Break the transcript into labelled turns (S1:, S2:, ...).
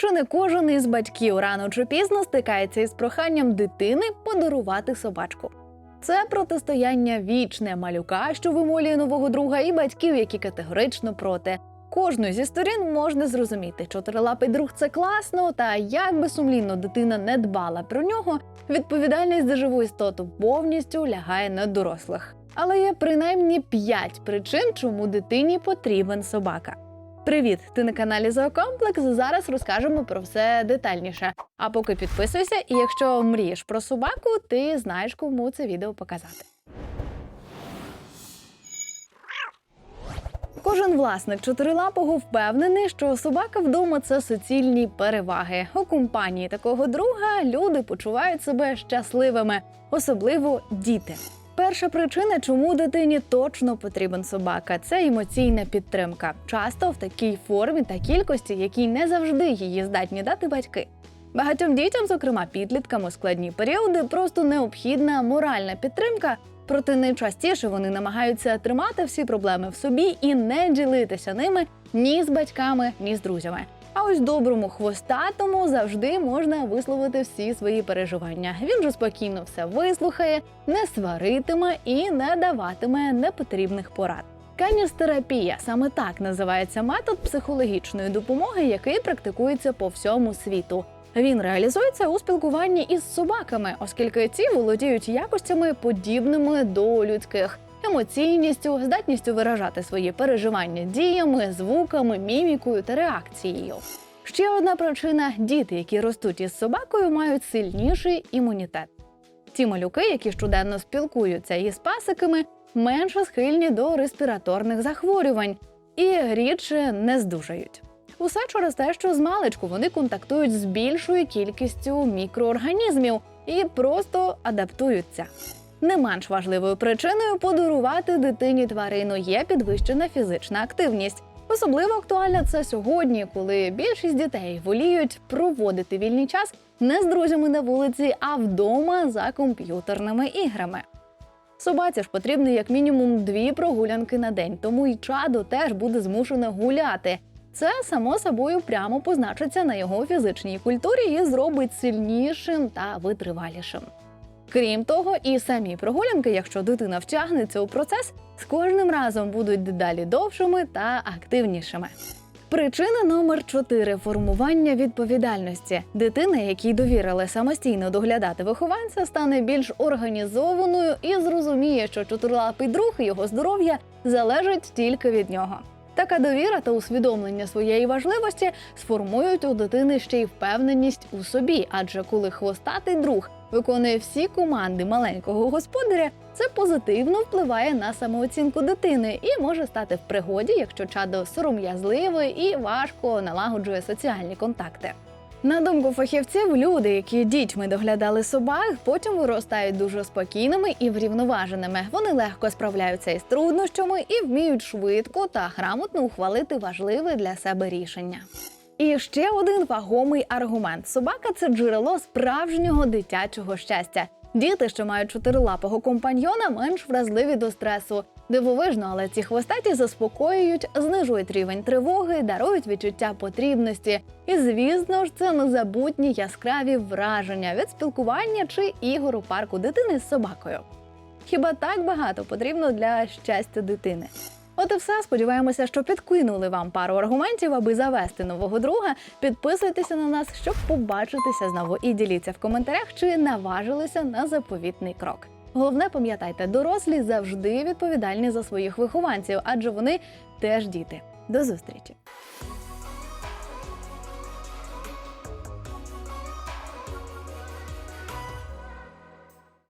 S1: Чи не кожен із батьків рано чи пізно стикається із проханням дитини подарувати собачку? Це протистояння вічне малюка, що вимолює нового друга, і батьків, які категорично проти. Кожну зі сторін можна зрозуміти, чотирилапий друг це класно, та як би сумлінно дитина не дбала про нього, відповідальність за живу істоту повністю лягає на дорослих. Але є принаймні п'ять причин, чому дитині потрібен собака. Привіт! Ти на каналі Зоокомплекс. Зараз розкажемо про все детальніше. А поки підписуйся, і якщо мрієш про собаку, ти знаєш, кому це відео показати. Кожен власник чотирилапого впевнений, що собака вдома це суцільні переваги. У компанії такого друга люди почувають себе щасливими, особливо діти. Перша причина, чому дитині точно потрібен собака, це емоційна підтримка. Часто в такій формі та кількості, якій не завжди її здатні дати батьки. Багатьом дітям, зокрема підліткам у складні періоди, просто необхідна моральна підтримка. Проте найчастіше вони намагаються тримати всі проблеми в собі і не ділитися ними ні з батьками, ні з друзями. А ось доброму хвостатому завжди можна висловити всі свої переживання. Він же спокійно все вислухає, не сваритиме і не даватиме непотрібних порад. Каністерапія саме так називається метод психологічної допомоги, який практикується по всьому світу. Він реалізується у спілкуванні із собаками, оскільки ці володіють якостями подібними до людських. Емоційністю, здатністю виражати свої переживання діями, звуками, мімікою та реакцією. Ще одна причина: діти, які ростуть із собакою, мають сильніший імунітет. Ті малюки, які щоденно спілкуються із пасиками, менше схильні до респіраторних захворювань і рідше не здужають. Усе через те, що з маличку вони контактують з більшою кількістю мікроорганізмів і просто адаптуються. Не менш важливою причиною подарувати дитині тварину є підвищена фізична активність. Особливо актуально це сьогодні, коли більшість дітей воліють проводити вільний час не з друзями на вулиці, а вдома за комп'ютерними іграми. Собаці ж потрібно як мінімум дві прогулянки на день, тому і чадо теж буде змушене гуляти. Це само собою прямо позначиться на його фізичній культурі і зробить сильнішим та витривалішим. Крім того, і самі прогулянки, якщо дитина втягнеться у процес, з кожним разом будуть дедалі довшими та активнішими. Причина номер 4 формування відповідальності. Дитина, якій довірили самостійно доглядати вихованця, стане більш організованою і зрозуміє, що чотирилапий друг і його здоров'я залежить тільки від нього. Така довіра та усвідомлення своєї важливості сформують у дитини ще й впевненість у собі, адже коли хвостатий друг виконує всі команди маленького господаря, це позитивно впливає на самооцінку дитини і може стати в пригоді, якщо чадо сором'язливе і важко налагоджує соціальні контакти. На думку фахівців, люди, які дітьми доглядали собак, потім виростають дуже спокійними і врівноваженими. Вони легко справляються із труднощами і вміють швидко та грамотно ухвалити важливе для себе рішення. І ще один вагомий аргумент: собака це джерело справжнього дитячого щастя. Діти, що мають чотирилапого компаньйона, менш вразливі до стресу. Дивовижно, але ці хвостаті заспокоюють, знижують рівень тривоги, дарують відчуття потрібності. І звісно ж, це незабутні яскраві враження від спілкування чи ігор у парку дитини з собакою. Хіба так багато потрібно для щастя дитини? От і все. Сподіваємося, що підкинули вам пару аргументів, аби завести нового друга. Підписуйтеся на нас, щоб побачитися знову. І діліться в коментарях, чи наважилися на заповітний крок. Головне, пам'ятайте, дорослі завжди відповідальні за своїх вихованців, адже вони теж діти. До зустрічі!